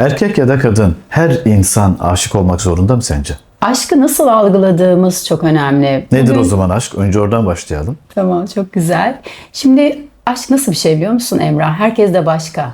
Erkek ya da kadın her insan aşık olmak zorunda mı sence? Aşkı nasıl algıladığımız çok önemli. Nedir Bugün- o zaman aşk? Önce oradan başlayalım. Tamam çok güzel. Şimdi aşk nasıl bir şey biliyor musun Emrah? Herkes de başka.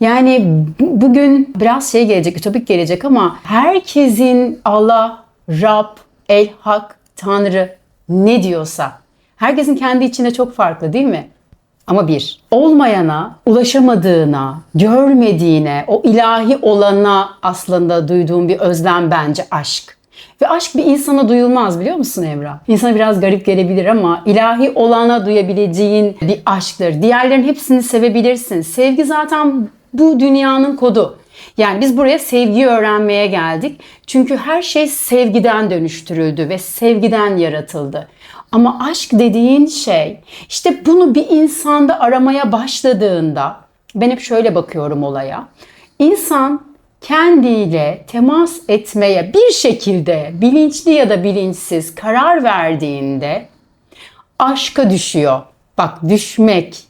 Yani bu- bugün biraz şey gelecek, ütopik gelecek ama herkesin Allah, Rab, El Hak, Tanrı ne diyorsa herkesin kendi içinde çok farklı değil mi? Ama bir, olmayana, ulaşamadığına, görmediğine, o ilahi olana aslında duyduğum bir özlem bence aşk. Ve aşk bir insana duyulmaz biliyor musun Emrah? İnsana biraz garip gelebilir ama ilahi olana duyabileceğin bir aşktır. Diğerlerin hepsini sevebilirsin. Sevgi zaten bu dünyanın kodu. Yani biz buraya sevgiyi öğrenmeye geldik. Çünkü her şey sevgiden dönüştürüldü ve sevgiden yaratıldı. Ama aşk dediğin şey işte bunu bir insanda aramaya başladığında ben hep şöyle bakıyorum olaya. İnsan kendiyle temas etmeye bir şekilde bilinçli ya da bilinçsiz karar verdiğinde aşka düşüyor. Bak düşmek.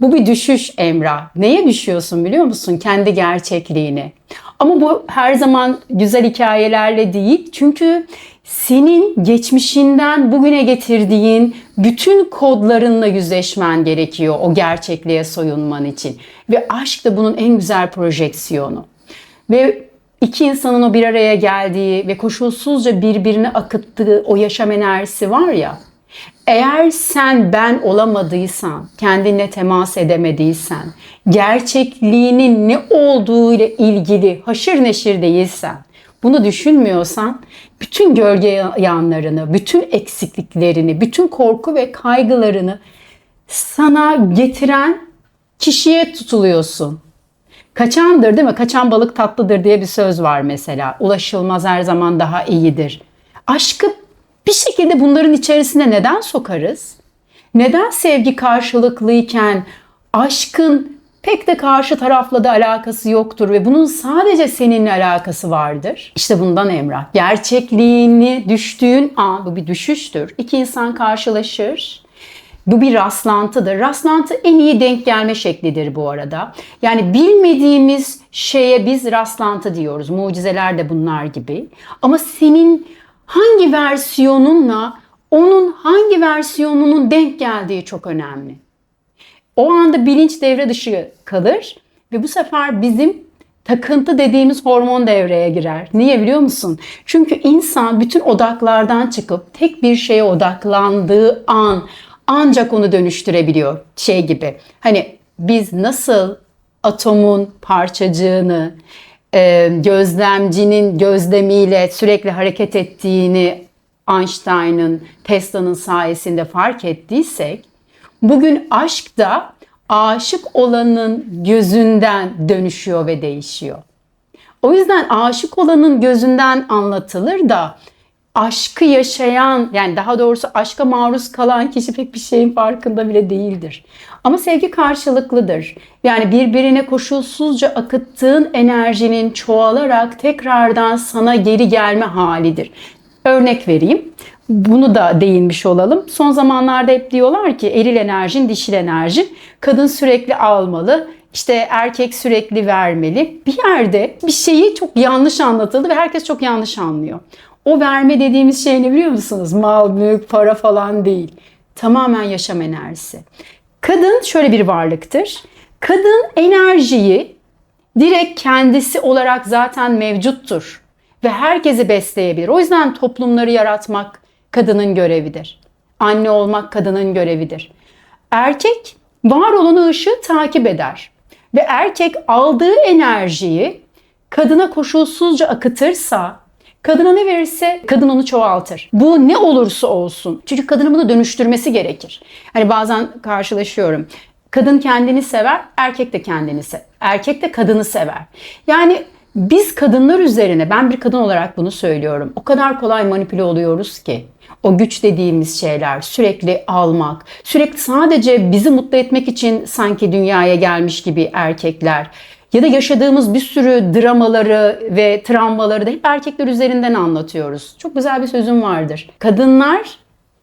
Bu bir düşüş Emrah. Neye düşüyorsun biliyor musun? Kendi gerçekliğini. Ama bu her zaman güzel hikayelerle değil. Çünkü senin geçmişinden bugüne getirdiğin bütün kodlarınla yüzleşmen gerekiyor o gerçekliğe soyunman için. Ve aşk da bunun en güzel projeksiyonu. Ve iki insanın o bir araya geldiği ve koşulsuzca birbirine akıttığı o yaşam enerjisi var ya. Eğer sen ben olamadıysan, kendinle temas edemediysen, gerçekliğinin ne olduğu ile ilgili haşır neşir değilsen, bunu düşünmüyorsan bütün gölge yanlarını, bütün eksikliklerini, bütün korku ve kaygılarını sana getiren kişiye tutuluyorsun. Kaçandır değil mi? Kaçan balık tatlıdır diye bir söz var mesela. Ulaşılmaz her zaman daha iyidir. Aşkı bir şekilde bunların içerisine neden sokarız? Neden sevgi karşılıklıyken aşkın pek de karşı tarafla da alakası yoktur ve bunun sadece seninle alakası vardır? İşte bundan Emrah. Gerçekliğini düştüğün an, bu bir düşüştür. İki insan karşılaşır. Bu bir rastlantıdır. Rastlantı en iyi denk gelme şeklidir bu arada. Yani bilmediğimiz şeye biz rastlantı diyoruz. Mucizeler de bunlar gibi. Ama senin hangi versiyonunla onun hangi versiyonunun denk geldiği çok önemli. O anda bilinç devre dışı kalır ve bu sefer bizim takıntı dediğimiz hormon devreye girer. Niye biliyor musun? Çünkü insan bütün odaklardan çıkıp tek bir şeye odaklandığı an ancak onu dönüştürebiliyor. Şey gibi. Hani biz nasıl atomun parçacığını e, gözlemcinin gözlemiyle sürekli hareket ettiğini Einstein'ın, Tesla'nın sayesinde fark ettiysek bugün aşk da aşık olanın gözünden dönüşüyor ve değişiyor. O yüzden aşık olanın gözünden anlatılır da aşkı yaşayan yani daha doğrusu aşka maruz kalan kişi pek bir şeyin farkında bile değildir. Ama sevgi karşılıklıdır. Yani birbirine koşulsuzca akıttığın enerjinin çoğalarak tekrardan sana geri gelme halidir. Örnek vereyim. Bunu da değinmiş olalım. Son zamanlarda hep diyorlar ki eril enerjin, dişil enerjin. Kadın sürekli almalı, işte erkek sürekli vermeli. Bir yerde bir şeyi çok yanlış anlatıldı ve herkes çok yanlış anlıyor. O verme dediğimiz şey ne biliyor musunuz? Mal, mülk, para falan değil. Tamamen yaşam enerjisi. Kadın şöyle bir varlıktır. Kadın enerjiyi direkt kendisi olarak zaten mevcuttur ve herkesi besleyebilir. O yüzden toplumları yaratmak kadının görevidir. Anne olmak kadının görevidir. Erkek var olan ışığı takip eder ve erkek aldığı enerjiyi kadına koşulsuzca akıtırsa Kadına ne verirse kadın onu çoğaltır. Bu ne olursa olsun. Çünkü kadının bunu dönüştürmesi gerekir. Hani bazen karşılaşıyorum. Kadın kendini sever, erkek de kendini sever. Erkek de kadını sever. Yani biz kadınlar üzerine, ben bir kadın olarak bunu söylüyorum. O kadar kolay manipüle oluyoruz ki. O güç dediğimiz şeyler, sürekli almak, sürekli sadece bizi mutlu etmek için sanki dünyaya gelmiş gibi erkekler ya da yaşadığımız bir sürü dramaları ve travmaları da hep erkekler üzerinden anlatıyoruz. Çok güzel bir sözüm vardır. Kadınlar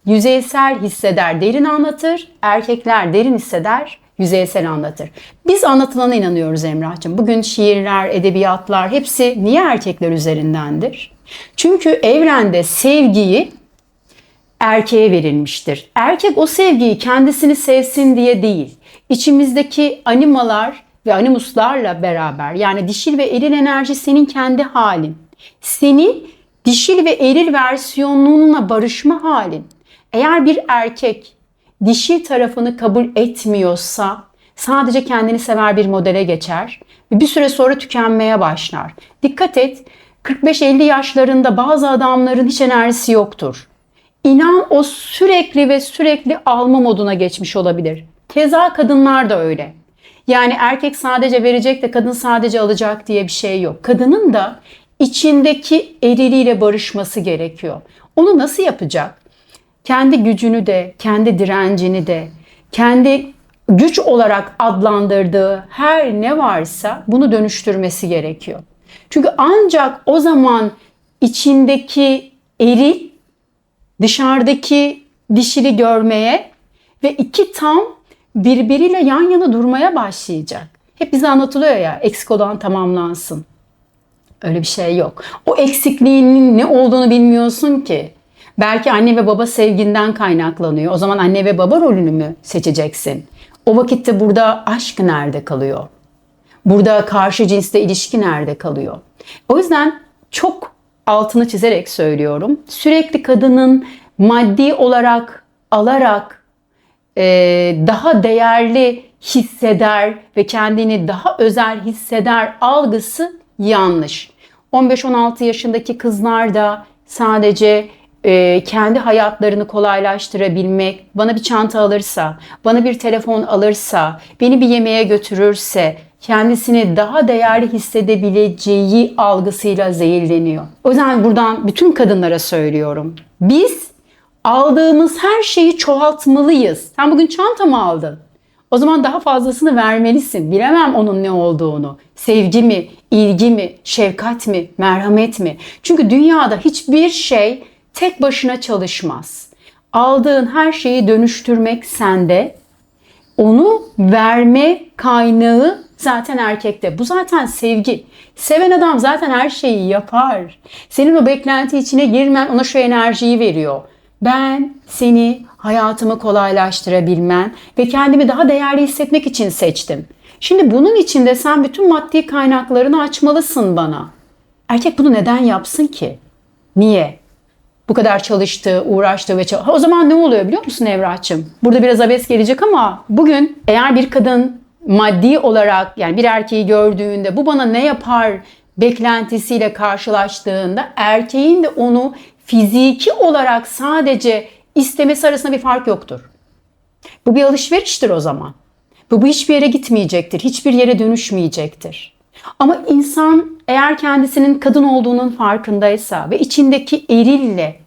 yüzeysel hisseder, derin anlatır. Erkekler derin hisseder, yüzeysel anlatır. Biz anlatılana inanıyoruz Emrah'cığım. Bugün şiirler, edebiyatlar hepsi niye erkekler üzerindendir? Çünkü evrende sevgiyi erkeğe verilmiştir. Erkek o sevgiyi kendisini sevsin diye değil, içimizdeki animalar ve animuslarla beraber yani dişil ve eril enerji senin kendi halin. Senin dişil ve eril versiyonunla barışma halin. Eğer bir erkek dişil tarafını kabul etmiyorsa sadece kendini sever bir modele geçer ve bir süre sonra tükenmeye başlar. Dikkat et 45-50 yaşlarında bazı adamların hiç enerjisi yoktur. İnan o sürekli ve sürekli alma moduna geçmiş olabilir. Keza kadınlar da öyle. Yani erkek sadece verecek de kadın sadece alacak diye bir şey yok. Kadının da içindeki eriliyle barışması gerekiyor. Onu nasıl yapacak? Kendi gücünü de, kendi direncini de, kendi güç olarak adlandırdığı her ne varsa bunu dönüştürmesi gerekiyor. Çünkü ancak o zaman içindeki eril dışarıdaki dişili görmeye ve iki tam birbiriyle yan yana durmaya başlayacak. Hep bize anlatılıyor ya eksik olan tamamlansın. Öyle bir şey yok. O eksikliğinin ne olduğunu bilmiyorsun ki. Belki anne ve baba sevginden kaynaklanıyor. O zaman anne ve baba rolünü mü seçeceksin? O vakitte burada aşk nerede kalıyor? Burada karşı cinsle ilişki nerede kalıyor? O yüzden çok altını çizerek söylüyorum. Sürekli kadının maddi olarak alarak e, daha değerli hisseder ve kendini daha özel hisseder algısı yanlış. 15-16 yaşındaki kızlar da sadece e, kendi hayatlarını kolaylaştırabilmek, bana bir çanta alırsa, bana bir telefon alırsa, beni bir yemeğe götürürse, kendisini daha değerli hissedebileceği algısıyla zehirleniyor. O yüzden buradan bütün kadınlara söylüyorum. Biz aldığımız her şeyi çoğaltmalıyız. Sen bugün çanta mı aldın? O zaman daha fazlasını vermelisin. Bilemem onun ne olduğunu. Sevgi mi, ilgi mi, şefkat mi, merhamet mi? Çünkü dünyada hiçbir şey tek başına çalışmaz. Aldığın her şeyi dönüştürmek sende. Onu verme kaynağı zaten erkekte. Bu zaten sevgi. Seven adam zaten her şeyi yapar. Senin o beklenti içine girmen ona şu enerjiyi veriyor. Ben seni hayatımı kolaylaştırabilmen ve kendimi daha değerli hissetmek için seçtim. Şimdi bunun için de sen bütün maddi kaynaklarını açmalısın bana. Erkek bunu neden yapsın ki? Niye? Bu kadar çalıştı, uğraştı ve çalıştı. O zaman ne oluyor biliyor musun Evraç'ım? Burada biraz abes gelecek ama bugün eğer bir kadın maddi olarak yani bir erkeği gördüğünde bu bana ne yapar beklentisiyle karşılaştığında erkeğin de onu fiziki olarak sadece istemesi arasında bir fark yoktur. Bu bir alışveriştir o zaman. Bu, bu hiçbir yere gitmeyecektir. Hiçbir yere dönüşmeyecektir. Ama insan eğer kendisinin kadın olduğunun farkındaysa ve içindeki erille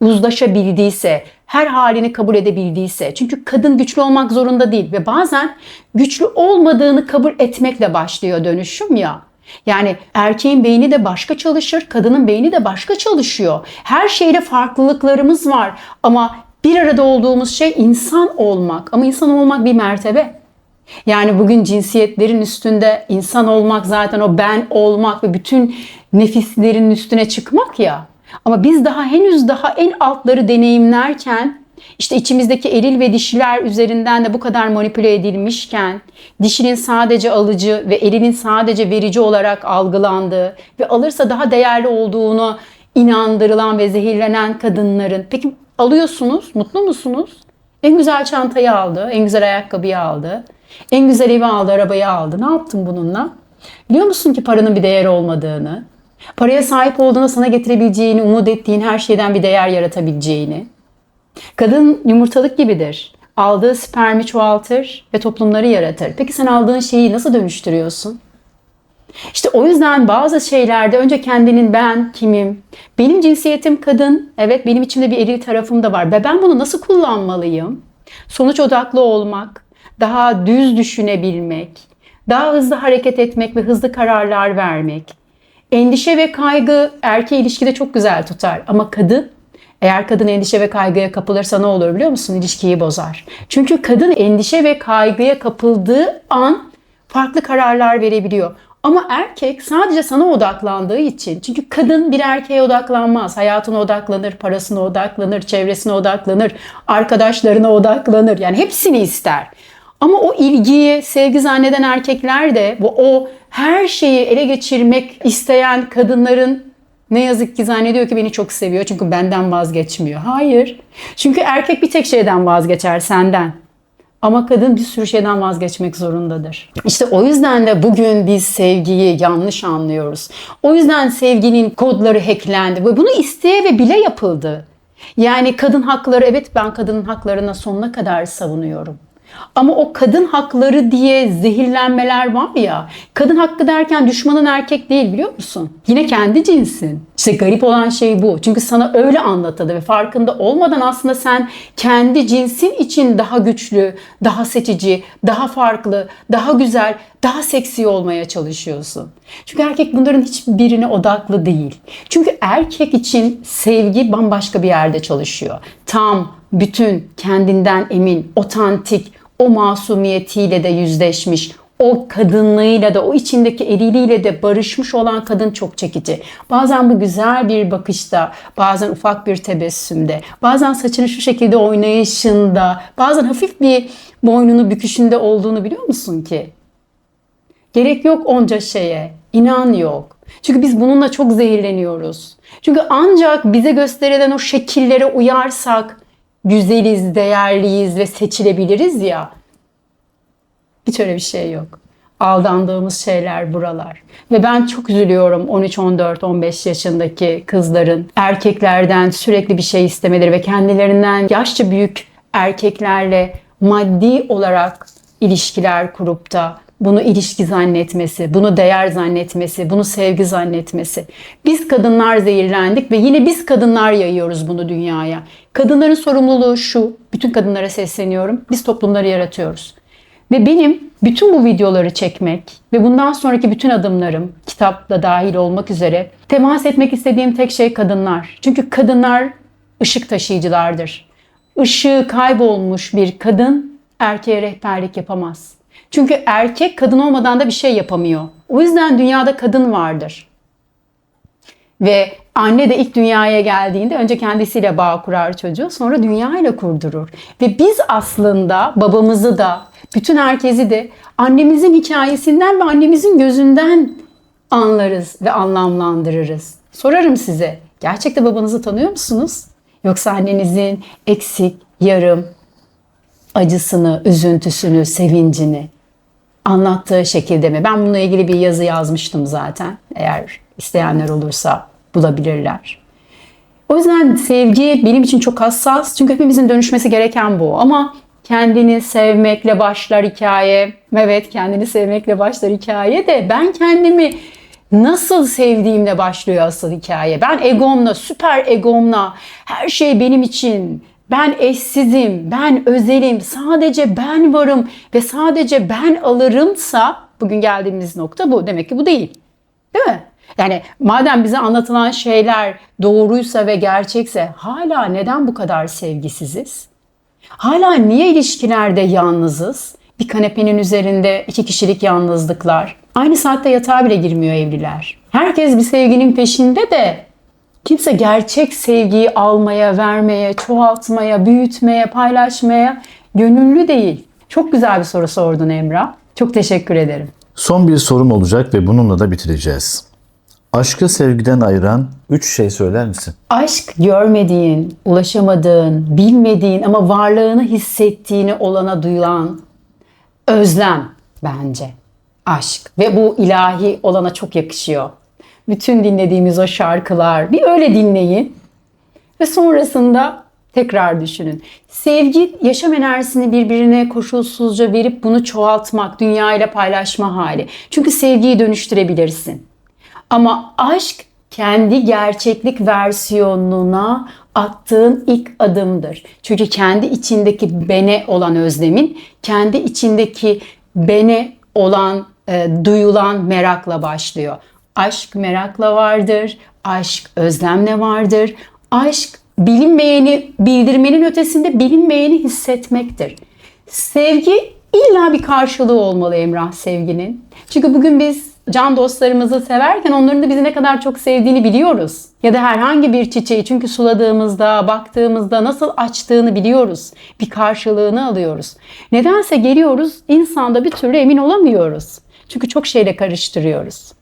uzlaşabildiyse, her halini kabul edebildiyse. Çünkü kadın güçlü olmak zorunda değil ve bazen güçlü olmadığını kabul etmekle başlıyor dönüşüm ya. Yani erkeğin beyni de başka çalışır, kadının beyni de başka çalışıyor. Her şeyle farklılıklarımız var ama bir arada olduğumuz şey insan olmak. Ama insan olmak bir mertebe. Yani bugün cinsiyetlerin üstünde insan olmak zaten o ben olmak ve bütün nefislerin üstüne çıkmak ya. Ama biz daha henüz daha en altları deneyimlerken işte içimizdeki eril ve dişiler üzerinden de bu kadar manipüle edilmişken, dişinin sadece alıcı ve erilin sadece verici olarak algılandığı ve alırsa daha değerli olduğunu inandırılan ve zehirlenen kadınların peki alıyorsunuz, mutlu musunuz? En güzel çantayı aldı, en güzel ayakkabıyı aldı, en güzel evi aldı, arabayı aldı. Ne yaptın bununla? Biliyor musun ki paranın bir değeri olmadığını, paraya sahip olduğuna sana getirebileceğini, umut ettiğin her şeyden bir değer yaratabileceğini. Kadın yumurtalık gibidir. Aldığı spermi çoğaltır ve toplumları yaratır. Peki sen aldığın şeyi nasıl dönüştürüyorsun? İşte o yüzden bazı şeylerde önce kendinin ben kimim? Benim cinsiyetim kadın. Evet benim içimde bir eril tarafım da var. Ve ben bunu nasıl kullanmalıyım? Sonuç odaklı olmak, daha düz düşünebilmek, daha hızlı hareket etmek ve hızlı kararlar vermek. Endişe ve kaygı erkeği ilişkide çok güzel tutar ama kadın Eğer kadın endişe ve kaygıya kapılırsa ne olur biliyor musun? İlişkiyi bozar. Çünkü kadın endişe ve kaygıya kapıldığı an farklı kararlar verebiliyor. Ama erkek sadece sana odaklandığı için çünkü kadın bir erkeğe odaklanmaz. Hayatına odaklanır, parasına odaklanır, çevresine odaklanır, arkadaşlarına odaklanır. Yani hepsini ister. Ama o ilgiyi, sevgi zanneden erkekler de bu o her şeyi ele geçirmek isteyen kadınların ne yazık ki zannediyor ki beni çok seviyor çünkü benden vazgeçmiyor. Hayır. Çünkü erkek bir tek şeyden vazgeçer senden. Ama kadın bir sürü şeyden vazgeçmek zorundadır. İşte o yüzden de bugün biz sevgiyi yanlış anlıyoruz. O yüzden sevginin kodları hacklendi ve bunu isteye ve bile yapıldı. Yani kadın hakları evet ben kadının haklarına sonuna kadar savunuyorum. Ama o kadın hakları diye zehirlenmeler var ya. Kadın hakkı derken düşmanın erkek değil biliyor musun? Yine kendi cinsin. İşte garip olan şey bu. Çünkü sana öyle anlatıldı ve farkında olmadan aslında sen kendi cinsin için daha güçlü, daha seçici, daha farklı, daha güzel, daha seksi olmaya çalışıyorsun. Çünkü erkek bunların hiçbirine odaklı değil. Çünkü erkek için sevgi bambaşka bir yerde çalışıyor. Tam, bütün, kendinden emin, otantik, o masumiyetiyle de yüzleşmiş, o kadınlığıyla da, o içindeki eriliyle de barışmış olan kadın çok çekici. Bazen bu güzel bir bakışta, bazen ufak bir tebessümde, bazen saçını şu şekilde oynayışında, bazen hafif bir boynunu büküşünde olduğunu biliyor musun ki? Gerek yok onca şeye. İnan yok. Çünkü biz bununla çok zehirleniyoruz. Çünkü ancak bize gösterilen o şekillere uyarsak güzeliz, değerliyiz ve seçilebiliriz ya. Hiç öyle bir şey yok. Aldandığımız şeyler buralar. Ve ben çok üzülüyorum 13, 14, 15 yaşındaki kızların erkeklerden sürekli bir şey istemeleri ve kendilerinden yaşça büyük erkeklerle maddi olarak ilişkiler kurup da bunu ilişki zannetmesi, bunu değer zannetmesi, bunu sevgi zannetmesi. Biz kadınlar zehirlendik ve yine biz kadınlar yayıyoruz bunu dünyaya. Kadınların sorumluluğu şu, bütün kadınlara sesleniyorum. Biz toplumları yaratıyoruz. Ve benim bütün bu videoları çekmek ve bundan sonraki bütün adımlarım kitapla dahil olmak üzere temas etmek istediğim tek şey kadınlar. Çünkü kadınlar ışık taşıyıcılardır. Işığı kaybolmuş bir kadın erkeğe rehberlik yapamaz. Çünkü erkek kadın olmadan da bir şey yapamıyor. O yüzden dünyada kadın vardır. Ve anne de ilk dünyaya geldiğinde önce kendisiyle bağ kurar çocuğu, sonra dünyayla kurdurur. Ve biz aslında babamızı da, bütün herkesi de annemizin hikayesinden ve annemizin gözünden anlarız ve anlamlandırırız. Sorarım size, gerçekte babanızı tanıyor musunuz? Yoksa annenizin eksik, yarım, acısını, üzüntüsünü, sevincini anlattığı şekilde mi? Ben bununla ilgili bir yazı yazmıştım zaten. Eğer isteyenler olursa bulabilirler. O yüzden sevgi benim için çok hassas. Çünkü hepimizin dönüşmesi gereken bu. Ama kendini sevmekle başlar hikaye. Evet kendini sevmekle başlar hikaye de ben kendimi nasıl sevdiğimle başlıyor asıl hikaye. Ben egomla, süper egomla her şey benim için ben eşsizim, ben özelim, sadece ben varım ve sadece ben alırımsa bugün geldiğimiz nokta bu. Demek ki bu değil. Değil mi? Yani madem bize anlatılan şeyler doğruysa ve gerçekse hala neden bu kadar sevgisiziz? Hala niye ilişkilerde yalnızız? Bir kanepenin üzerinde iki kişilik yalnızlıklar. Aynı saatte yatağa bile girmiyor evliler. Herkes bir sevginin peşinde de kimse gerçek sevgiyi almaya, vermeye, çoğaltmaya, büyütmeye, paylaşmaya gönüllü değil. Çok güzel bir soru sordun Emrah. Çok teşekkür ederim. Son bir sorum olacak ve bununla da bitireceğiz. Aşkı sevgiden ayıran üç şey söyler misin? Aşk görmediğin, ulaşamadığın, bilmediğin ama varlığını hissettiğini olana duyulan özlem bence. Aşk ve bu ilahi olana çok yakışıyor. Bütün dinlediğimiz o şarkılar bir öyle dinleyin ve sonrasında tekrar düşünün. Sevgi yaşam enerjisini birbirine koşulsuzca verip bunu çoğaltmak, dünyayla paylaşma hali. Çünkü sevgiyi dönüştürebilirsin. Ama aşk kendi gerçeklik versiyonuna attığın ilk adımdır. Çünkü kendi içindeki bene olan özlemin, kendi içindeki bene olan e, duyulan merakla başlıyor. Aşk merakla vardır, aşk özlemle vardır, aşk bilinmeyeni bildirmenin ötesinde bilinmeyeni hissetmektir. Sevgi illa bir karşılığı olmalı Emrah sevginin. Çünkü bugün biz can dostlarımızı severken onların da bizi ne kadar çok sevdiğini biliyoruz. Ya da herhangi bir çiçeği çünkü suladığımızda, baktığımızda nasıl açtığını biliyoruz. Bir karşılığını alıyoruz. Nedense geliyoruz insanda bir türlü emin olamıyoruz. Çünkü çok şeyle karıştırıyoruz.